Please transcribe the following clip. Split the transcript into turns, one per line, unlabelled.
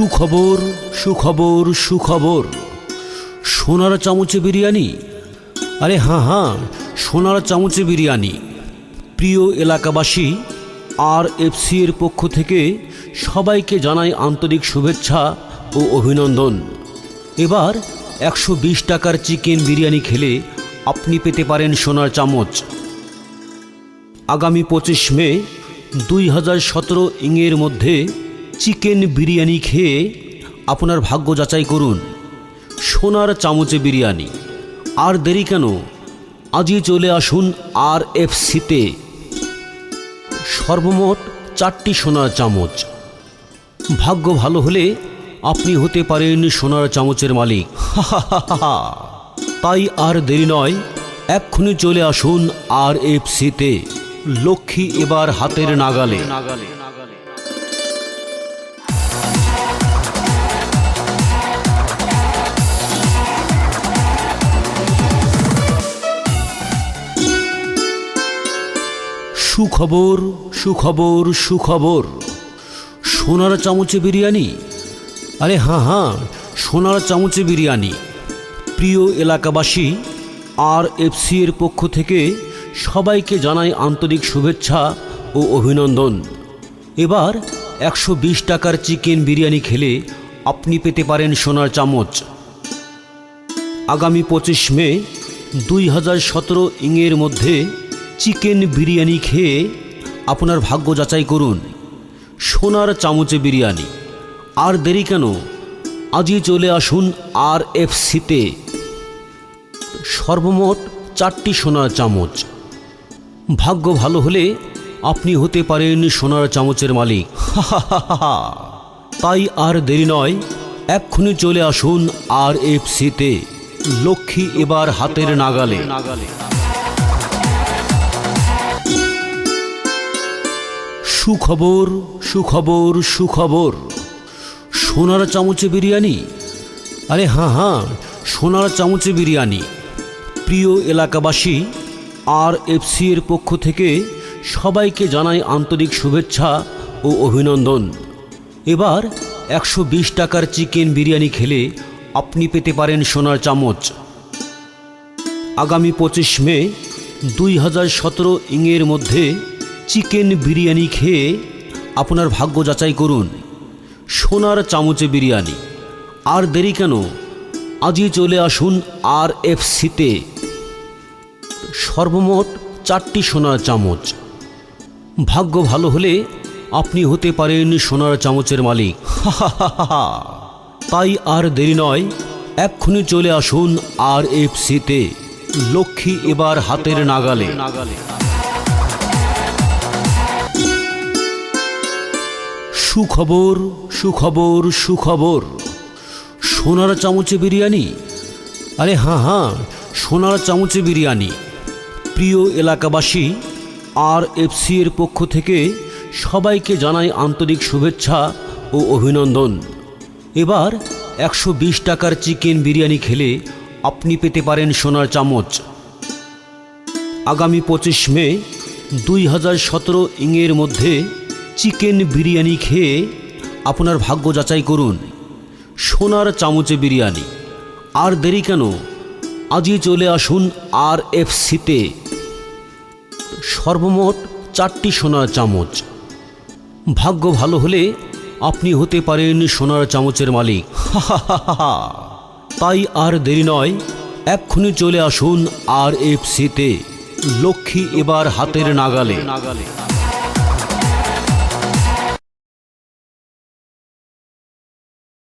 সুখবর সুখবর সুখবর। সোনার চামচে বিরিয়ানি? আরে হ্যাঁ হ্যাঁ সোনার চামচে বিরিয়ানি। প্রিয় এলাকাবাসী, আর এফসি এর পক্ষ থেকে সবাইকে জানাই আন্তরিক শুভেচ্ছা ও অভিনন্দন। এবার একশো বিশ টাকার চিকেন বিরিয়ানি খেলে আপনি পেতে পারেন সোনার চামচ। আগামী পঁচিশ মে দুই হাজার সতেরো ইংয়ের মধ্যে চিকেন বিরিয়ানি খেয়ে আপনার ভাগ্য যাচাই করুন। সোনার চামচে বিরিয়ানি। আর দেরি কেন? আজই চলে আসুন আর এফ সিতে সর্বমোট চারটি সোনার চামচ। ভাগ্য ভালো হলে আপনি হতে পারেন সোনার চামচের মালিক। তাই আর দেরি নয়, এক্ষুনি চলে আসুন আর এফ সিতে লক্ষ্মী এবার হাতের নাগালে। সুখবর সুখবর সুখবর। সোনার চামচে বিরিয়ানি? আরে হ্যাঁ হ্যাঁ সোনার চামচে বিরিয়ানি। প্রিয় এলাকাবাসী, আর এফসি এর পক্ষ থেকে সবাইকে জানাই আন্তরিক শুভেচ্ছা ও অভিনন্দন। এবার একশো বিশ টাকার চিকেন বিরিয়ানি খেলে আপনি পেতে পারেন সোনার চামচ। আগামী পঁচিশ মে দুই হাজার সতেরো ইংয়ের মধ্যে চিকেন বিরিয়ানি খেয়ে আপনার ভাগ্য যাচাই করুন। সোনার চামচে বিরিয়ানি। আর দেরি কেন? আজই চলে আসুন আর এফ সিতে সর্বমোট চারটি সোনার চামচ। ভাগ্য ভালো হলে আপনি হতে পারেন সোনার চামচের মালিক। তাই আর দেরি নয়, এক্ষুনি চলে আসুন আর এফ সিতে লক্ষ্মী এবার হাতের নাগালে। সুখবর সুখবর সুখবর। সোনার চামচে বিরিয়ানি? আরে হ্যাঁ হ্যাঁ সোনার চামচে বিরিয়ানি। প্রিয় এলাকাবাসী, আর এফসি এর পক্ষ থেকে সবাইকে জানাই আন্তরিক শুভেচ্ছা ও অভিনন্দন। এবার একশো বিশ টাকার চিকেন বিরিয়ানি খেলে আপনি পেতে পারেন সোনার চামচ। আগামী পঁচিশ মে, দুই হাজার সতেরো ইংয়ের মধ্যে চিকেন বিরিয়ানি খেয়ে আপনার ভাগ্য যাচাই করুন। সোনার চামচে বিরিয়ানি। আর দেরি কেন? আজই চলে আসুন আর এফ সিতে সর্বমোট চারটি সোনার চামচ। ভাগ্য ভালো হলে আপনি হতে পারেন সোনার চামচের মালিক। তাই আর দেরি নয়, এক্ষুনি চলে আসুন আর এফ সিতে লক্ষ্মী এবার হাতের নাগালে। সুখবর সুখবর সুখবর। সোনার চামচে বিরিয়ানি? আরে হ্যাঁ হ্যাঁ সোনার চামচে বিরিয়ানি। প্রিয় এলাকাবাসী, আর এফসি এর পক্ষ থেকে সবাইকে জানাই আন্তরিক শুভেচ্ছা ও অভিনন্দন। এবার একশো বিশ টাকার চিকেন বিরিয়ানি খেলে আপনি পেতে পারেন সোনার চামচ। আগামী পঁচিশ মে, দুই হাজার সতেরো ইংয়ের মধ্যে চিকেন বিরিয়ানি খেয়ে আপনার ভাগ্য যাচাই করুন। সোনার চামচে বিরিয়ানি। আর দেরি কেন? আজই চলে আসুন আর এফ সিতে সর্বমোট চারটি সোনার চামচ। ভাগ্য ভালো হলে আপনি হতে পারেন সোনার চামচের মালিক। তাই আর দেরি নয়, এক্ষুনি চলে আসুন আর এফ সিতে লক্ষ্মী এবার হাতের নাগালে।